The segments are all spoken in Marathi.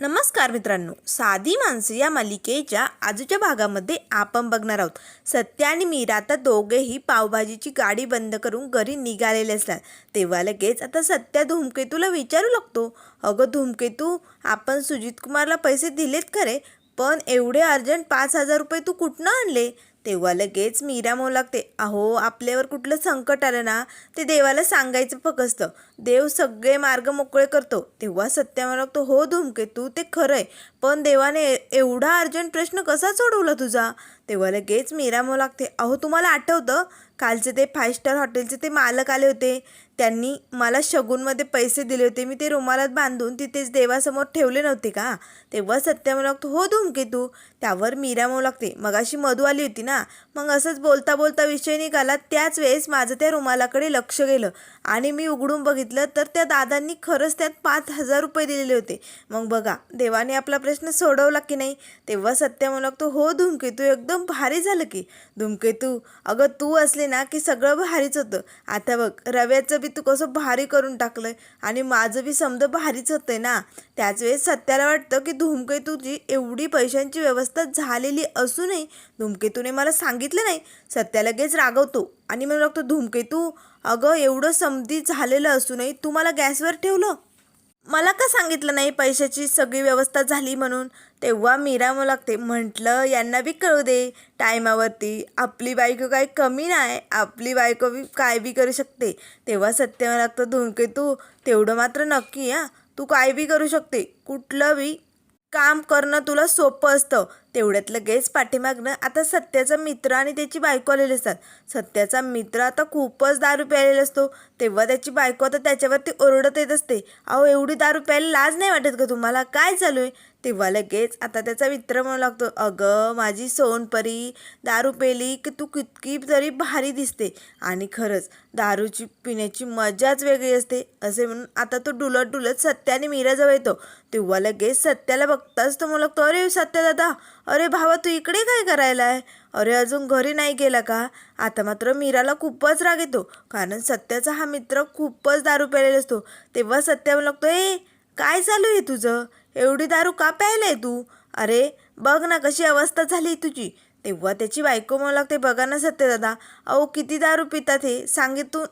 नमस्कार मित्रांनो. साधी माणसे या मालिकेच्या आजच्या भागामध्ये आपण बघणार आहोत. सत्य आणि मीरा आता दोघेही पावभाजीची गाडी बंद करून घरी निघालेले असतात. तेव्हा लगेच आता सत्या धूमकेतूला विचारू लागतो. अगं धूमकेतू आपण सुजित कुमारला पैसे दिलेत खरे पण एवढे अर्जंट पाच हजार रुपये तू कुठनं आणले? तेव्हा लगेच मीरा म्हणू लागते अहो आपल्यावर कुठलं संकट आलं ना ते देवाला सांगायचं फकस्त देव सगळे मार्ग मोकळे करतो. तेव्हा सत्य म्हणू लागतो हो धूमकेतू ते खरं आहे. पण देवाने एवढा अर्जंट प्रश्न कसा सोडवला तुझा? तेव्हा लगेच मीरा म्हणू लागते अहो तुम्हाला आठवतं? कालचे ते फाय स्टार हॉटेलचे ते मालक आले होते. त्यांनी मला शगूनमध्ये पैसे दिले होते. मी ते रुमालात बांधून तिथेच देवासमोर ठेवले नव्हते का? तेव्हा सत्य म्हणू लागतो हो धूमकेतू त्यावर मीरा म्हणू लागते मगाशी मधू आली होती ना? मग असंच बोलता बोलता विषय निघाला. त्याच वेळेस माझं त्या रुमालाकडे लक्ष गेलं आणि मी उघडून बघितलं तर त्या दादांनी खरंच त्यात पाच हजार रुपये दिलेले होते. मग बघा देवाने आपला प्रश्न सोडवला की नाही? तेव्हा सत्य म्हणू लागतो हो धूमकेतू एकदम भारी झालं की. धूमकेतू अगं तू असले ना की सगळं भारीच होतं. आता बघ रव्याचं बी तू कसं भारी करून टाकलंय? आणि माझं बी समजा भारीच होतंय ना. त्याच वेळेस सत्याला वाटतं की धूमकेतूची एवढी पैशांची व्यवस्था झालेली असूनही धूमकेतूने मला सांगितलं नाही. सत्या लगेच रागवतो आणि म्हणू लागतो धूमकेतू अगं एवढं समधी झालेलं असूनही तू मला गॅसवर ठेवलं? मला का सांगितलं नाही पैशाची सगळी व्यवस्था झाली म्हणून? तेव्हा मीरा लागते म्हटलं यांना बी कळू दे टायमावरती. आपली बायको काय कमी नाही. आपली बायको बी काय बी करू शकते. तेव्हा सत्य मला लागतं धूमकेतू तेवढं मात्र नक्की हां. तू काय बी करू शकते. कुठलं बी काम करणं तुला सोपं असतं. तेवढ्यात लगेच पाठीमागनं आता सत्याचा मित्र आणि त्याची बायको आलेले असतात. सत्याचा मित्र आता खूपच दारू प्यायलेला असतो. तेव्हा त्याची बायको आता त्याच्यावरती ओरडत येत असते. अहो एवढी दारू प्यायला लाज नाही वाटत का तुम्हाला? काय चालू आहे? तेव्हा लगेच आता त्याचा मित्र म्हणू लागतो. अगं माझी सोनपरी दारू पेली की तू कितकी तरी भारी दिसते. आणि खरंच दारूची पिण्याची मजाच वेगळी असते. असे म्हणून आता तो डुलत डुलत सत्याने आणि मीराजवळ येतो. तेव्हा लगेच सत्याला बघताच तो मला लागतो अरे सत्या दादा अरे भावा तू इकडे काय करायला आहे अरे अजून घरी नाही गेला का? आता मात्र मीराला खूपच राग येतो. कारण सत्याचा हा मित्र खूपच दारू प्यायलेला असतो. तेव्हा सत्या मला लागतो ए काय चालू आहे तुझं? एवढी दारू का प्यायलाय तू? अरे बघ ना कशी अवस्था झाली तुझी. तेव्हा त्याची बायको म्हणू लागते बघा ना सत्य दादा अहो किती दारू पितात हे. सांगितून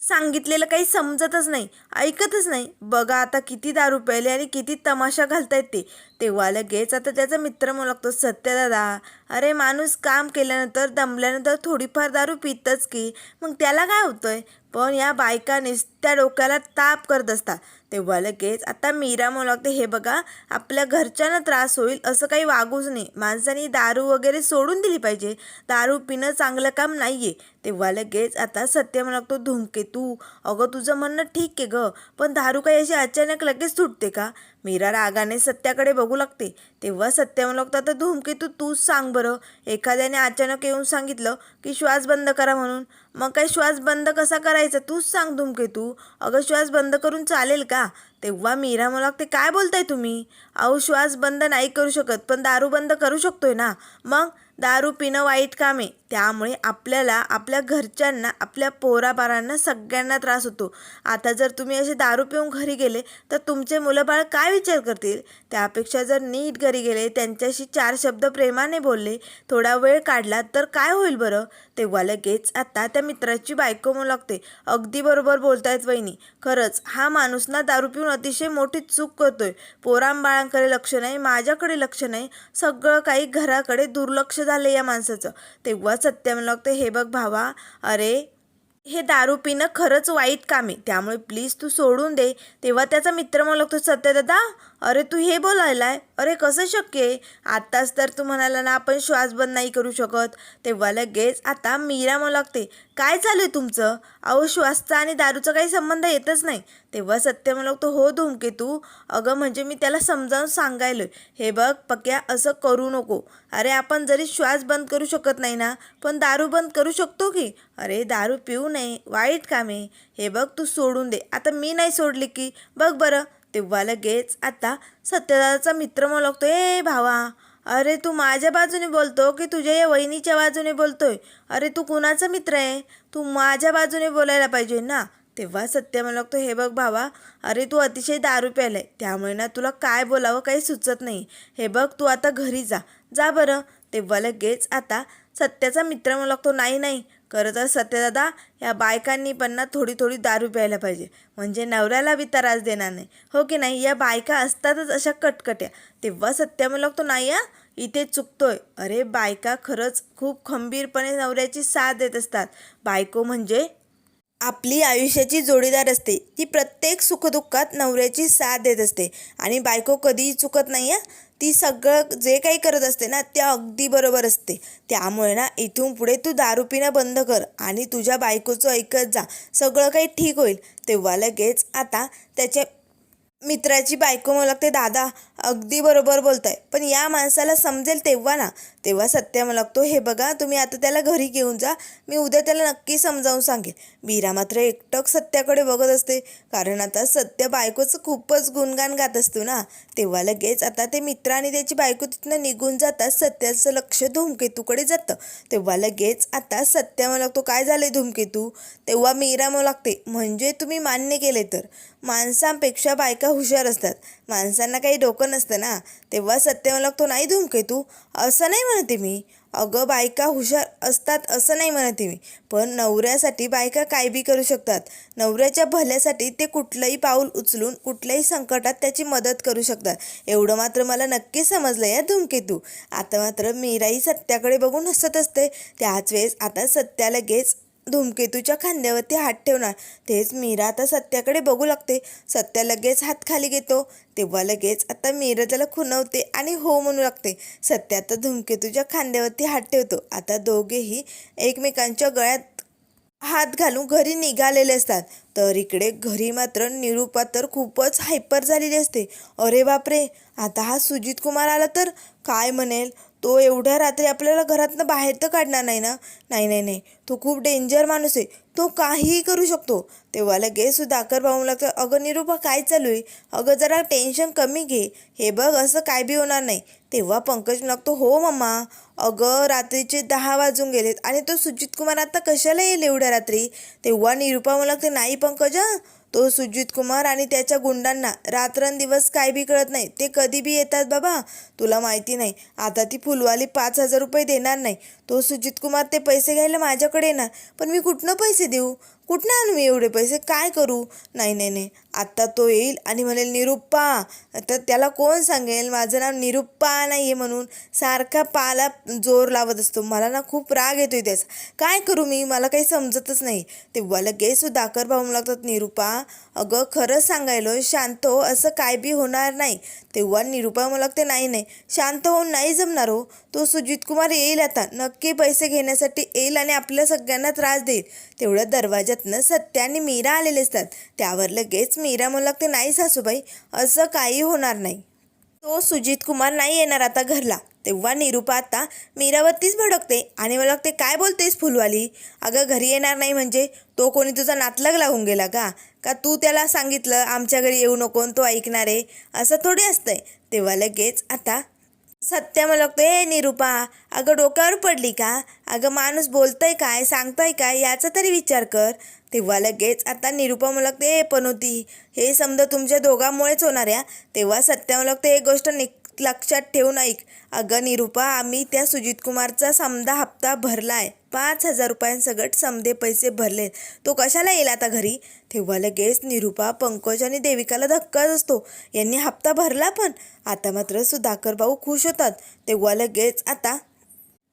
सांगितलेलं काही समजतच नाही ऐकतच नाही. बघा आता किती दारू प्यायले आणि किती तमाशा घालतायत ते. तेव्हा लगेच आता त्याचा मित्र म्हणू लागतो सत्य दादा अरे माणूस काम केल्यानंतर दमल्यानंतर थोडीफार दारू पितच की. मग त्याला काय होतंय? पण या बायकानेच त्या डोक्याला ताप करत असतात. तेव्हा लगेच आता मीरा म्हणू लागते हे बघा आपल्या घरच्यांना त्रास होईल असं काही वागूच नाही. माणसाने दारू वगैरे सोडून दिली पाहिजे. दारू पिणं चांगलं काम नाही आहे तेव्हा लगेच आता सत्य म्हणू लागतो धूमकेतू अगं तुझं म्हणणं ठीक आहे गं पण दारू काही अशी अचानक लगेच सुटते का? मीरा रागाने सत्याकडे बघू लागते. तेव्हा सत्य म्हणू लागतो आता धूमकेतू तूच सांग बरं. एखाद्याने अचानक येऊन सांगितलं की श्वास बंद करा म्हणून. मग काय श्वास बंद कसा करायचा? तूच सांग धूमकेतू अगं श्वास बंद करून चालेल का? तेव्हा मीरा मला ते काय बोलताय तुम्ही? अहो श्वास बंद नाही करू शकत पण दारू बंद करू शकतोय ना? मग? दारू पिणं वाईट काम आहे. त्यामुळे आपल्याला आपल्या घरच्यांना आपल्या पोराबारांना सगळ्यांना त्रास होतो. आता जर तुम्ही असे दारू पिऊन घरी गेले तर तुमचे मुलं बाळ काय विचार करतील? त्यापेक्षा जर नीट घरी गेले त्यांच्याशी चार शब्द प्रेमाने बोलले थोडा वेळ काढला तर काय होईल बरं? तेव्हा लगेच आता त्या मित्राची बायको म्हणू लागते. अगदी बरोबर बोलतायत वहिनी. खरंच हा माणूस ना दारू पिऊन अतिशय मोठी चूक करतोय. पोरांबाळांकडे लक्ष नाही माझ्याकडे लक्ष नाही. सगळं काही घराकडे दुर्लक्ष झालं या माणसाचं. तेव्हा सत्य म्हणू लागतं हे बघ भावा. अरे हे दारू पिणं खरंच वाईट काम आहे. त्यामुळे प्लीज तू सोडून दे. तेव्हा त्याचा मित्र म्हणू लागतो सत्य दादा अरे तू हे बोलायलाय? अरे कसं शक्य आहे? आत्ताच तर तू म्हणाला ना आपण श्वास बंद नाही करू शकत. तेव्हा लगेच आता मीरा मला लागते काय चालू आहे तुमचं? अहो श्वासचा आणि दारूचा काही संबंध येतच नाही. तेव्हा सत्य मला लागतो हो धूमकेतू अगं म्हणजे मी त्याला समजावून सांगायलो हे बघ पक्या असं करू नको. अरे आपण जरी श्वास बंद करू शकत नाही ना पण दारू बंद करू शकतो की? अरे दारू पिऊ नये. वाईट काम आहे. हे बघ तू सोडून दे. आता मी नाही सोडली की? बघ बरं. तेव्हा लगेच आता सत्यदाचा मित्र म्हणू लागतो ए भावा अरे तू माझ्या बाजूने बोलतो की तुझ्या या वहिनीच्या बाजूने बोलतोय? अरे तू कुणाचा मित्र आहे? तू माझ्या बाजूने बोलायला पाहिजे ना? तेव्हा सत्य मला लागतो हे बघ भावा अरे तू अतिशय दारू प्यायलाय त्यामुळे ना तुला काय बोलावं काही सुचत नाही. हे बघ तू आता घरी जा. जा बरं. तेव्हा लगेच आता सत्याचा मित्र मला लागतो नाही नाही खरं तर सत्यदादा या बायकांनी पण ना थोडी थोडी दारू प्यायला पाहिजे. म्हणजे नवऱ्याला बी त्रास देणार नाही. हो की नाही? या बायका असतातच अशा कटकट्या. तेव्हा सत्य मला लागतो नाही या इथे चुकतोय. अरे बायका खरंच खूप खंबीरपणे नवऱ्याची साथ देत असतात. बायको म्हणजे आपली आयुष्याची जोडीदार असते. ती प्रत्येक सुखदुःखात नवऱ्याची साथ देत असते. आणि बायको कधीही चुकत नाही आहे ती सगळं जे काही करत असते ना ते अगदी बरोबर असते. त्यामुळे ना इथून पुढे तू दारू पिणं बंद कर आणि तुझ्या बायकोचं ऐकत जा. सगळं काही ठीक होईल. तेव्हा लगेच आता त्याचे मित्राची बायको मला लागते दादा अगदी बरोबर बोलत आहे पण या माणसाला समजेल तेव्हा ना तेव्हा सत्य मला लागतो हे बघा तुम्ही आता त्याला घरी घेऊन जा मी उद्या त्याला नक्की समजावून सांगेन मीरा मात्र एकटक सत्याकडे बघत असते. कारण आता सत्य बायकोचं खूपच गुणगान गात असतो ना. तेव्हा लगेच आता ते मित्र आणि त्याची बायको तिथनं निघून जातात सत्याचं लक्ष धूमकेतूकडे जातं. तेव्हा लगेच आता सत्य मला लागतो काय झालंय धूमकेतू? तेव्हा मीरा मला लागते म्हणजे तुम्ही मान्य केले तर. माणसांपेक्षा बायका हुशार असतात. माणसांना काही डोकं नसतं ना. तेव्हा सत्य मला लागतो नाही धूमकेतू असं नाही म्हणते मी. अगं बायका हुशार असतात असं नाही म्हणते मी. पण नवऱ्यासाठी बायका काय बी करू शकतात. नवऱ्याच्या भल्यासाठी ते कुठलंही पाऊल उचलून कुठल्याही संकटात त्याची मदत करू शकतात. एवढं मात्र मला नक्की समजलं या धूमकेतू. आता मात्र मीराही सत्याकडे बघून हसत असते. त्याच वेळेस आता सत्या लगेच धूमकेतूच्या खांद्यावरती हात ठेवणार. तेच मीरा आता सत्याकडे बघू लागते. सत्या लगेच हात खाली घेतो. तेव्हा लगेच आता मीरा त्याला खुनवते आणि हो म्हणू लागते. सत्या आता धूमकेतूच्या खांद्यावरती हात ठेवतो. आता दोघेही एकमेकांच्या गळ्यात हात घालून घरी निघालेले असतात. तर इकडे घरी मात्र निरूपा तर खूपच हायपर झालेली असते. अरे बापरे! आता हा सुजित कुमार आला तर काय म्हणेल? तो एवढ्या रात्री आपल्याला घरातनं बाहेर तर काढणार नाही ना? नाही नाही नाही. तो खूप डेंजर माणूस आहे. तो काहीही करू शकतो. तेव्हा लगेच सुधाकर भाऊ लागतं अगं निरूपा काय चालू आहे? अगं जरा टेन्शन कमी घे. हे बघ असं काय बी होणार नाही. तेव्हा पंकज लागतो हो मम्मा अगं रात्रीचे दहा वाजून गेलेत आणि तो सुजित कुमार आता कशाला येईल एवढ्या रात्री? तेव्हा निरूपा मला लागते नाही पंकज तो सुजित कुमार आणि त्याच्या गुंडांना रात्रंदिवस काय बी कळत नाही ते कधी बी येतात बाबा? तुला माहिती नाही. आता ती फुलवाली पाच हजार रुपये देणार नाही. तो सुजित कुमार ते पैसे घ्यायला माझ्याकडे ना पण मी कुठनं पैसे देऊ? कुठनं आणू मी एवढे पैसे? काय करू? नाही नाही नाही. आत्ता तो येईल आणि म्हणेल निरुप्पा तर त्याला कोण सांगेल? माझं नाव निरुप्पा नाही आहे म्हणून सारखा पाला जोर लावत असतो. मला ना खूप राग येतोय त्याचा. काय करू मी? मला काही समजतच नाही. तेव्हा लगेच दाकर भाऊ लागतात निरुपा अगं खरंच सांगायलो शांत हो असं काय बी होणार नाही. तेव्हा निरुपा मला लागते नाही नाही शांत होऊन नाही जमणार हो. तो सुजित कुमार येईल आता. नक्की नक्की पैसे घेण्यासाठी येईल आणि आपल्या सगळ्यांना त्रास देईल. तेवढ्या दरवाज्यातनं सत्या आणि मीरा आलेले असतात. त्यावर लगेच मीरा मला लागते नाही सासूबाई असं काही होणार नाही. तो सुजित कुमार नाही येणार आता घरला. तेव्हा निरूपा आता मीरावरतीच भडकते आणि मला लागते काय बोलतेस फुलवाली? अगं घरी येणार नाही म्हणजे तो कोणी तुझा नातलग लागून गेला का? का तू त्याला सांगितलं आमच्या घरी येऊ नको आणि तो ऐकणार आहे? असं थोडी असतंय. तेव्हा लगेच आता सत्य मला लागतो ए निरूपा अगं डोक्यावर पडली का? अगं माणूस बोलतंय काय सांगताय काय याचा तरी विचार कर. तेव्हा लगेच आता निरूपा मला लागते ए पनोती हे समजा तुमच्या दोघांमुळेच होणार या तेव्हा सत्य मला लागते एक गोष्ट नि लक्षात ठेवून ऐक. अगं निरूपा आम्ही त्या सुजित कुमारचा समदा हप्ता भरला आहे पाच हजार रुपयांसकट समदे पैसे भरले तो कशाला येईल आता घरी? तेव्हा लगेच निरूपा पंकज आणि देविकाला धक्काच असतो. यांनी हप्ता भरला पण? आता मात्र सुधाकर भाऊ खुश होतात. तेव्हा लगेच आता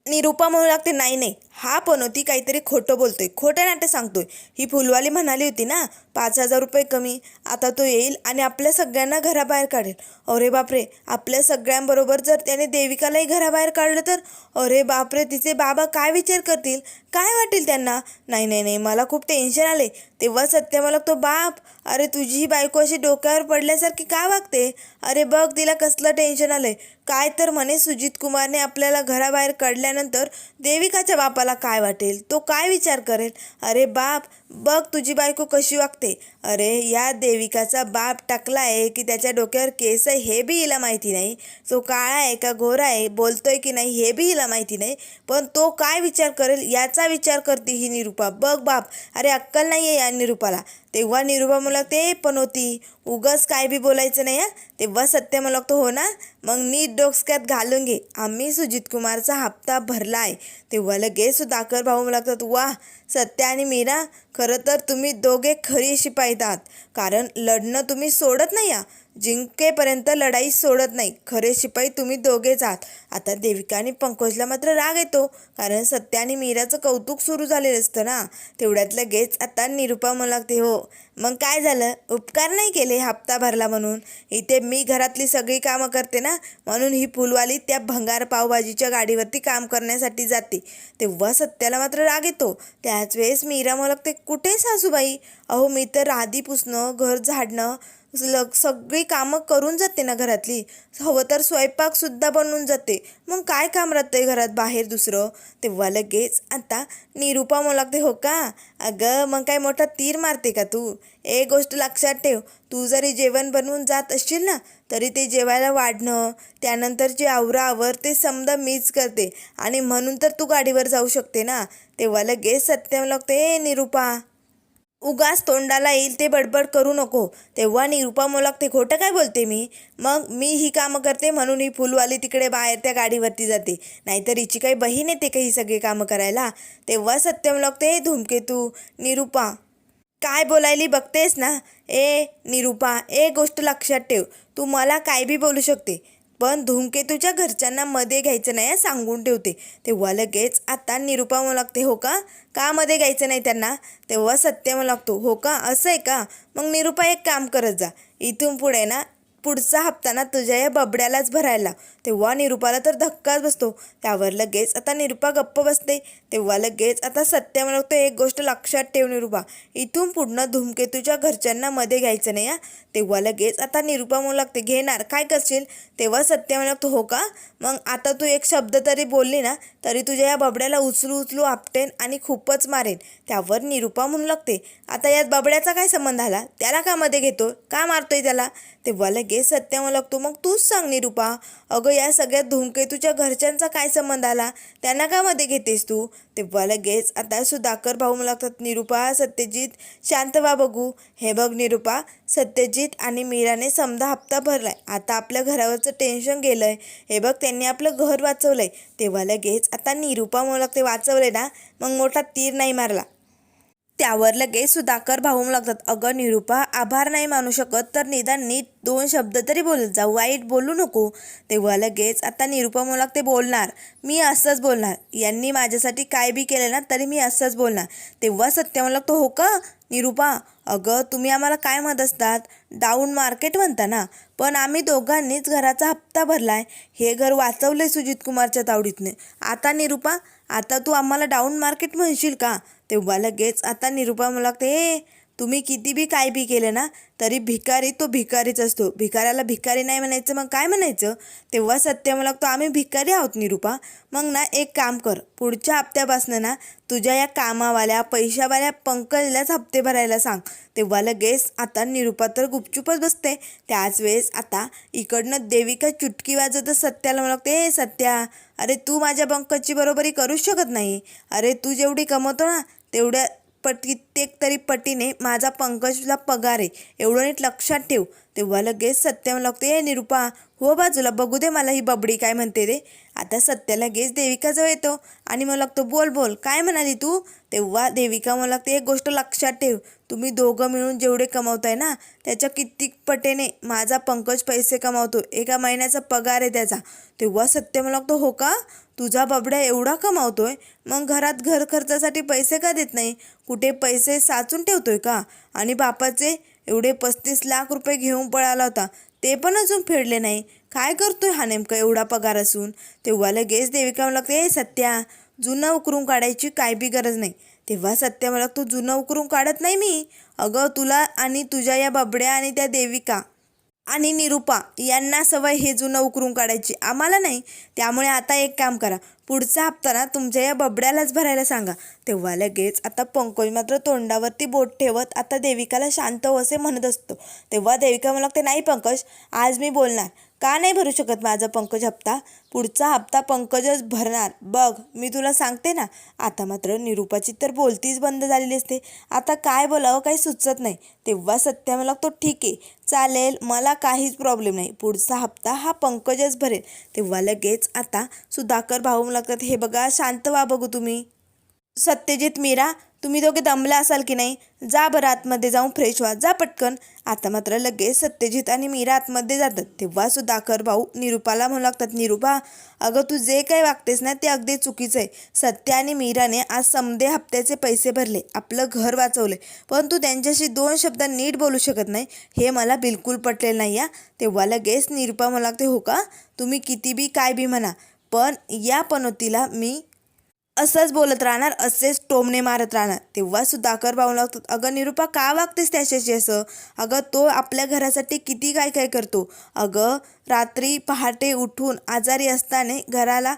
निरूपा म्हणू लागते नाही नाही हा पनोती हो, काहीतरी खोटं बोलतोय खोटं नाटं सांगतोय. ही फुलवाली म्हणाली होती ना पाच हजार रुपये कमी आता तो येईल आणि आपल्या सगळ्यांना घराबाहेर काढेल. अरे बापरे आपल्या सगळ्यांबरोबर जर त्याने देविकालाही घराबाहेर काढलं तर? अरे बापरे तिचे बाबा काय विचार करतील? काय वाटेल त्यांना? नाही नाही नाही मला खूप टेन्शन आले तेव्हा सत्य मला तो बाप अरे तुझी ही बायको अशी डोक्यावर पडल्यासारखी का वागते? अरे बघ तिला कसलं टेन्शन आलंय. काय तर म्हणे सुजित कुमारने आपल्याला घराबाहेर काढल्यानंतर देविकाच्या बापाला काय वाटेल? तो काय विचार करेल? अरे बाप बघ तुझी बायको कशी वागते. अरे या देविकाचा बाप टाकला आहे की त्याच्या डोक्यावर केस आहे हे बी हिला माहिती नाही. तो काळा आहे का गोरा आहे बोलतोय की नाही हे बी हिला माहिती नाही. पण तो काय विचार करेल याचा विचार करते ही निरूपा. बघ बाप अरे अक्कल नाही आहे या निरूपाला. तेव्हा निरुपा मला ते पण होती. उगाच काय बी बोलायचं नाही हा. तेव्हा सत्य मला लागतो हो ना? मग नीट डोसक्यात घालून घे. आम्ही सुजित कुमारचा हप्ता भरला आहे तेव्हा लगेच सुधाकर भाऊ मला लागतात वा सत्य आणि मीरा खरं तर तुम्ही दोघे खरी शिपाईत आहात. कारण लढणं तुम्ही सोडत नाही या जिंकेपर्यंत लढाई सोडत नाही. खरे शिपाई तुम्ही दोघेच आहात आता देविका आणि पंकजला मात्र राग येतो. कारण सत्य आणि मीराचं कौतुक सुरू झालेलं असतं ना. तेवढ्यात लगेच आता निरुपा मला लागते हो मग काय झालं? उपकार नाही केले हप्ता भरला म्हणून? इथे मी घरातली सगळी कामं करते ना. म्हणून ही फुलवाली त्या भंगार पावभाजीच्या गाडीवरती काम करण्यासाठी जाते. तेव्हा सत्याला मात्र राग येतो. त्याच वेळेस मीरा मला लागते कुठे सासूबाई? अहो मी तर राधी पुसणं घर झाडणं लग सगळी कामं करून जाते ना घरातली. हवं तर स्वयंपाकसुद्धा बनवून जाते. मग काय काम राहते घरात बाहेर दुसरं? तेव्हा लगेच आता निरुपा मला लागते हो का? अगं मग काय मोठा तीर मारते का तू? एक गोष्ट लक्षात ठेव. तू जरी जेवण बनवून जात असशील ना तरी ते जेवायला वाढणं त्यानंतर जे आवरावर ते समजा मीच करते. आणि म्हणून तर तू गाडीवर जाऊ शकते ना. तेव्हा लगेच सत्यम लागते ए निरुपा. उगाच तोंडाला येईल ते बडबड करू नको. तेव्हा निरुपा मोलागते खोटं काय बोलते मी? मग मी ही कामं करते म्हणून ही फुलवाली तिकडे बाहेर त्या गाडीवरती जाते. नाहीतर हिची काही बहीण येते का ही सगळी कामं करायला? तेव्हा सत्यम लागते धूमकेतू निरुपा. काय बोलायली बघतेस ना? ए निरुपा ए गोष्ट लक्षात ठेव. तू मला काय बी बोलू शकते? पण धूमकेतूच्या घरच्यांना मध्ये घ्यायचं नाही सांगून ठेवते. तेव्हा लगेच आता निरुपा मला लागते हो का? का मध्ये घ्यायचं नाही त्यांना? तेव्हा सत्य मला लागतो हो का? असं आहे का? मग निरुपा एक काम करत जा. इथून पुढे ना पुढचा हप्ता ना तुझ्या या बबड्यालाच भरायला. तेव्हा निरुपाला तर धक्काच बसतो. त्यावर लगेच आता निरुपा गप्प बसते. तेव्हा लगेच आता सत्य म्हणतो एक गोष्ट लक्षात ठेव निरुपा. इथून पुढनं धूमकेतूच्या घरच्यांना मध्ये घ्यायचं नाही हा. तेव्हा लगेच आता निरुपा म्हणू लागते घेणार काय करशील? तेव्हा सत्य म्हणतो हो का? मग आता तू एक शब्द तरी बोलली ना तरी तुझ्या या बबड्याला उचलू उचलू आपटेन आणि खूपच मारेन. त्यावर निरुपा म्हणू लागते आता यात बबड्याचा काय संबंध आला? त्याला का मध्ये घेतो? का मारतोय त्याला? तेव्हा लगेच सत्य म्हणू लागतो मग तूच सांग निरुपा. अगं या सगळ्या धूमकेतूच्या घरच्यांचा काय संबंध आला? त्यांना का मध्ये घेतेस तू? तेव्हा लगेच आता सुधाकर भाऊ मला लागतात निरुपा सत्यजित शांत व्हा बघू. हे बघ निरुपा सत्यजित आणि मीराने समजा हप्ता भरलाय. आता आपल्या घरावरचं टेन्शन गेलंय. हे बघ त्यांनी आपलं घर वाचवलंय. तेव्हा लगेच आता निरुपा मला लागते वाचवले ना मग मोठा तीर नाही मारला. त्यावर लगेच सुधाकर भाऊ लागतात. अगं निरुपा आभार नाही मानू शकत तर निदान नीट दोन शब्द तरी बोलत जा. वाईट बोलू नको. तेव्हा लगेच आता निरुपा मला ते बोलणार. मी असंच बोलणार. यांनी माझ्यासाठी काय बी केलं ना तरी मी असंच बोलणार. तेव्हा सत्य मला लागतो हो का? निरुपा अगं तुम्ही आम्हाला काय म्हणत असतात? डाऊन मार्केट म्हणता ना. पण आम्ही दोघांनीच घराचा हप्ता भरलाय. हे घर वाचवलंय सुजित कुमारच्या तावडीतने. आता निरुपा आता तू आम्हाला डाऊन मार्केट म्हणशील का? तेव्हा लगेच आता निरुपा मला लागते तुम्ही किती बी काय बी केलं ना तरी भिकारी तो भिकारीच असतो. भिकाऱ्याला भिकारी नाही म्हणायचं मग काय म्हणायचं? तेव्हा सत्य मला लागतो आम्ही भिकारी आहोत निरुपा. मग ना एक काम कर. पुढच्या हप्त्यापासनं ना तुझ्या या कामावाल्या पैशावाल्या पंकजलाच हप्ते भरायला सांग. तेव्हा लगेच आता निरुपा तर गुपचूपच बसते. त्याच वेळेस आता इकडनं देविका चुटकी वाजत सत्याला मला लागते हे सत्या अरे तू माझ्या पंकजची बरोबरी करूच शकत नाही. अरे तू जेवढी कमवतो ना तेवढ्या पट कित्येक तरी पटीने माझा पंकजला पगार आहे. एवढं नीट लक्षात ठेव. तेव्हा लगेच सत्यम लागते हे निरुपा हो बाजूला बघू दे मला ही बबडी काय म्हणते रे आता सत्या लगेच देविकाजवळ येतो. आणि मला लागतो बोल बोल काय म्हणाली तू? तेव्हा देविका मला लागते एक गोष्ट लक्षात ठेव. तुम्ही दोघं मिळून जेवढे कमावताय ना त्याच्या कित्येक पटेने माझा पंकज पैसे कमावतो. एका महिन्याचा पगार आहे त्याचा. तेव्हा सत्य मला लागतो हो का? तुझा बबड्या एवढा कमावतोय मग घरात घर खर्चासाठी पैसे का देत नाही? कुठे पैसे साचून ठेवतोय का? आणि बापाचे एवढे पस्तीस लाख रुपये घेऊन पळाला होता. ते पण अजून फेडले नाही. काय करतोय हा नेमका एवढा पगार असून? तेव्हा लगेच देविका मला लागते ए सत्या जुनं उकरून काढायची काय बी गरज नाही. तेव्हा सत्या मला तू जुनं उकरून काढत नाही मी? अगं तुला आणि तुझ्या या बबड्या आणि त्या देविका आणि निरुपा यांना सवय हे जुनं उकरून काढायची. आम्हाला नाही. त्यामुळे आता एक काम करा. पुढचा हप्ता ना तुमच्या या बबड्यालाच भरायला सांगा. तेव्हा लगेच आता पंकज मात्र तोंडावरती बोट ठेवत आता देविकाला शांत हो असे म्हणत असतो. तेव्हा देविका मला लागते नाही पंकज आज मी बोलणार. का नाही भरू शकत माझा पंकज हप्ता? पुढचा हप्ता पंकजच भरणार. बघ मी तुला सांगते ना आता मात्र निरूपाची तर बोलतीच बंद झालेली असते. आता काय बोलावं काही सुचत नाही. तेव्हा सत्या मला तो ठीक आहे. चालेल मला काहीच प्रॉब्लेम नाही. पुढचा हप्ता हा पंकजच भरेल. तेव्हा लगेच आता सुधाकर भाऊ लागतात हे बघा शांत व्हा बघू तुम्ही. सत्यजित मीरा तुम्ही दोघे दमला असाल की नाही जा बरं आतमध्ये जाऊन फ्रेश व्हा. जा पटकन. आता मात्र लगेच सत्यजित आणि मीरा आतमध्ये जातात. तेव्हा सुद्धा अखर भाऊ निरूपाला म्हणू लागतात निरूपा अगं तू जे काही वागतेस ना ते अगदी चुकीचं आहे. सत्य आणि मीराने आज समदे हप्त्याचे पैसे भरले. आपलं घर वाचवले पण तू त्यांच्याशी दोन शब्द नीट बोलू शकत नाही. हे मला बिलकुल पटलेलं नाही या तेव्हा लगेच निरूपा म्हणू लागते हो का? तुम्ही किती बी काय बी म्हणा. पण या पनोतीला मी असंच बोलत राहणार असेच टोमणे मारत राहणार. तेव्हा सुधाकर भाऊ लागतात अगं निरूपा का वागतेस त्याच्याशी असं? अगं तो आपल्या घरासाठी किती काय काय करतो. अगं रात्री पहाटे उठून आजारी असताना घराला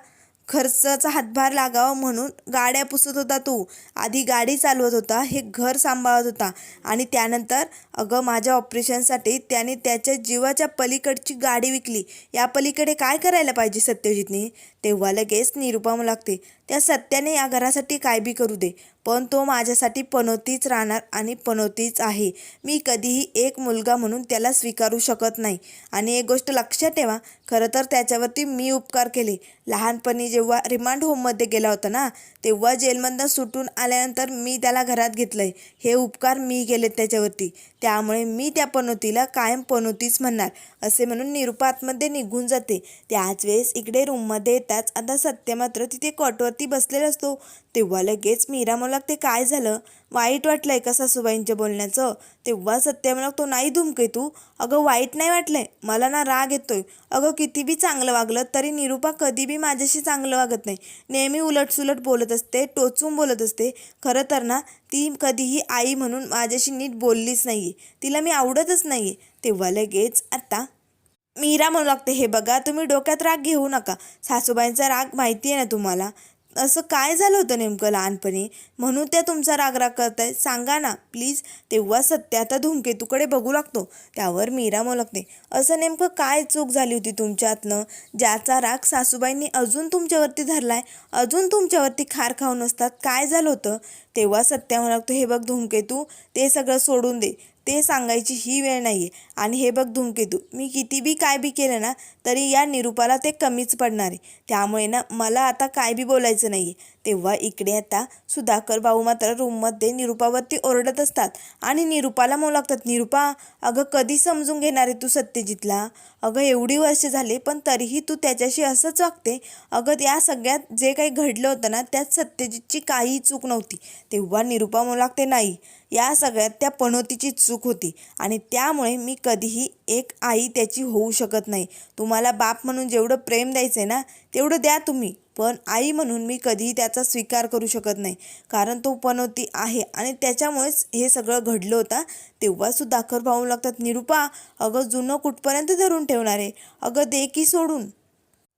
खर्चाचा हातभार लागावा म्हणून गाड्या पुसत होता तू. आधी गाडी चालवत होता हे घर सांभाळत होता. आणि त्यानंतर अगं माझ्या ऑपरेशनसाठी त्याने त्याच्या जीवाच्या पलीकडची गाडी विकली. या पलीकडे काय करायला पाहिजे सत्यजितने? तेव्हा लगेच निरुपम लागते. त्या सत्याने या घरासाठी काय बी करू दे. पण तो माझ्यासाठी पनोतीच राहणार आणि पनोतीच आहे. मी कधीही एक मुलगा म्हणून त्याला स्वीकारू शकत नाही. आणि एक गोष्ट लक्षात ठेवा खरं तर त्याच्यावरती मी उपकार केले. लहानपणी जेव्हा रिमांड होममध्ये गेला होता ना तेव्हा जेलमधनं सुटून आल्यानंतर मी त्याला घरात घेतलं आहे हे उपकार मी केले त्याच्यावरती. त्यामुळे मी त्या पनोतीला कायम पनोतीच म्हणणार असे म्हणून निरुपातमध्ये निघून जाते. त्याच वेळेस इकडे रूममध्ये येताच आता सत्य मात्र तिथे कॉटवरती बसलेला असतो. तेव्हा लगेच मीरा मला ते काय झालं? वाईट वाटलंय का सासूबाईंच्या बोलण्याचं? तेव्हा सत्य मला तो नाही धुमके तू. अगं वाईट नाही वाटलंय. मला ना राग येतोय. अगं किती बी चांगलं वागलं तरी निरूपा कधी बी माझ्याशी चांगलं वागत नाही. नेहमी उलटसुलट बोलत असते टोचून बोलत असते. खरं तर ना ती कधीही आई म्हणून माझ्याशी नीट बोललीच नाही तिला मी आवडतच नाही तेव्हा लगेच आता मीरा म्हणू लागते हे बघा तुम्ही डोक्यात राग घेऊ नका. सासूबाईंचा राग माहिती आहे ना तुम्हाला. असं काय झालं होतं नेमकं लहानपणी? म्हणून त्या तुमचा राग राग आहेत सांगा ना प्लीज. तेव्हा सत्य आता धूमकेतूकडे बघू लागतो. त्यावर मीरा मोलकते. लागते असं नेमकं काय चूक झाली होती तुमच्यातनं? ज्याचा राग सासूबाईंनी अजून तुमच्यावरती धरलाय अजून तुमच्यावरती खार खाऊन असतात काय झालं होतं? तेव्हा सत्या म्हणतो लागतो हे बघ धूमकेतू ते सगळं सोडून दे. ते सांगायची ही वेळ नाही आहे आणि हे बघ धूमकेतू मी किती बी काय बी केलं ना तरी या निरूपाला ते कमीच पडणार आहे. त्यामुळे ना मला आता काय बी बोलायचं नाही आहे तेव्हा इकडे आता सुधाकर भाऊ मात्र रूममध्ये निरूपावरती ओरडत असतात. आणि निरूपाला म्हणू लागतात. निरूपा अगं कधी समजून घेणार आहे तू सत्यजितला? अगं एवढी वर्ष झाले पण तरीही तू त्याच्याशी असंच वागते. अगं या सगळ्यात जे काही घडलं होतं ना त्यात सत्यजितची काही चूक नव्हती. तेव्हा निरूपा म्हणू लागते नाही या सगळ्यात त्या पणोतीची चूक होती. आणि त्यामुळे मी कधीही एक आई त्याची होऊ शकत नाही. तुम्हाला बाप म्हणून जेवढं प्रेम द्यायचं आहे ना तेवढं द्या तुम्ही. पण आई म्हणून मी कधीही त्याचा स्वीकार करू शकत नाही. कारण तो पनवती आहे आणि त्याच्यामुळेच हे सगळं घडलं होतं. तेव्हासुद्धा अखर पाहू लागतात निरूपा अगं जुनं कुठपर्यंत धरून ठेवणार आहे? अगं दे की सोडून.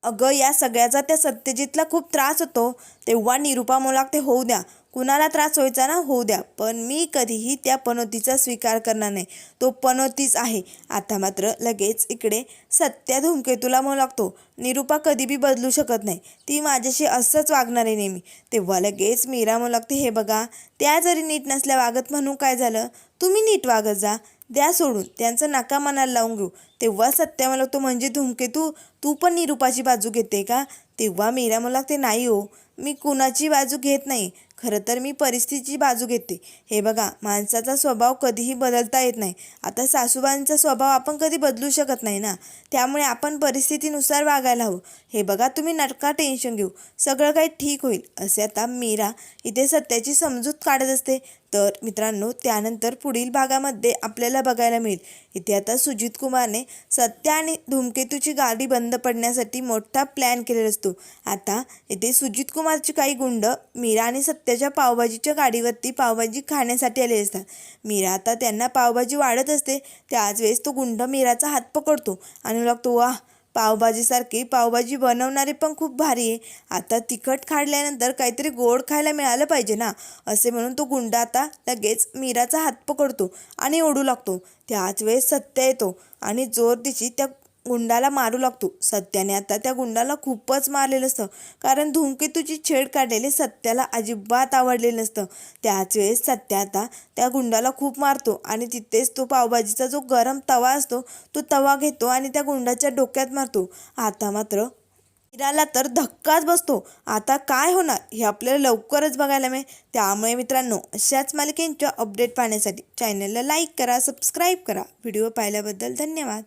अगं या सगळ्याचा त्या सत्यजितला खूप त्रास होतो. तेव्हा निरूपा मला ते होऊ द्या. कुणाला त्रास व्हायचा ना होऊ द्या. पण मी कधीही त्या पनोतीचा स्वीकार करणार नाही. तो पनोतीच आहे. आता मात्र लगेच इकडे सत्या धूमकेतूला म्हणू लागतो निरूपा कधी बी बदलू शकत नाही. ती माझ्याशी असंच वागणार आहे नेहमी. तेव्हा लगेच मीरा म्हणू लागते हे बघा त्या जरी नीट नसल्या वागत म्हणून काय झालं? तुम्ही नीट वागत जा. द्या सोडून. त्यांचं नाका मनाला लावून घेऊ. तेव्हा सत्या मला तो म्हणजे धुमकेतू तू पण निरूपाची बाजू घेते का? तेव्हा मीरा मला लागते नाही हो. मी कुणाची बाजू घेत नाही. खरं तर मी परिस्थितीची बाजू घेते. हे बघा माणसाचा स्वभाव कधीही बदलता येत नाही. आता सासूबाईंचा स्वभाव आपण कधी बदलू शकत नाही ना? त्यामुळे आपण परिस्थितीनुसार वागायला हवं. हे बघा तुम्ही नटका टेन्शन घेऊ. सगळं काही ठीक होईल. असे आता मीरा इथे सत्याची समजूत काढत असते. तर मित्रांनो त्यानंतर पुढील भागामध्ये आपल्याला बघायला मिळेल. इथे आता सुजित कुमारने सत्या आणि धूमकेतूची गाडी बंद पडण्यासाठी मोठा प्लॅन केलेला असतो. आता इथे सुजित कुमारचे काही गुंड मीरा आणि सत्याच्या पावभाजीच्या गाडीवरती पावभाजी खाण्यासाठी आले असतात. मीरा आता त्यांना पावभाजी वाढत असते. त्याच वेळेस तो गुंड मीराचा हात पकडतो आणि लागतो वा पावभाजीसारखी. पावभाजी बनवणारे पण खूप भारी आहे. आता तिखट खाडल्यानंतर काहीतरी गोड खायला मिळालं पाहिजे ना? असे म्हणून तो गुंडा आता लगेच मीराचा हात पकडतो आणि ओढू लागतो. त्याच वेळेस सत्य येतो आणि जोर तिची त्या गुंडाला मारू लागतो. सत्याने आता त्या गुंडाला खूपच मारलेलं असतं. कारण धूमकेतूची छेड काढलेले सत्याला अजिबात आवडलेलं नसतं. त्याच वेळेस सत्या आता त्या गुंडाला खूप मारतो आणि तिथेच तो पावभाजीचा जो गरम तवा असतो तो तवा घेतो आणि त्या गुंडाच्या डोक्यात मारतो. आता मात्र हिराला तर धक्काच बसतो. आता काय होणार? हे आपल्याला लवकरच बघायला मिळेल. त्यामुळे मित्रांनो अशाच मालिकेंच्या अपडेट पाहण्यासाठी चॅनलला लाईक करा सबस्क्राईब करा. व्हिडिओ पाहिल्याबद्दल धन्यवाद.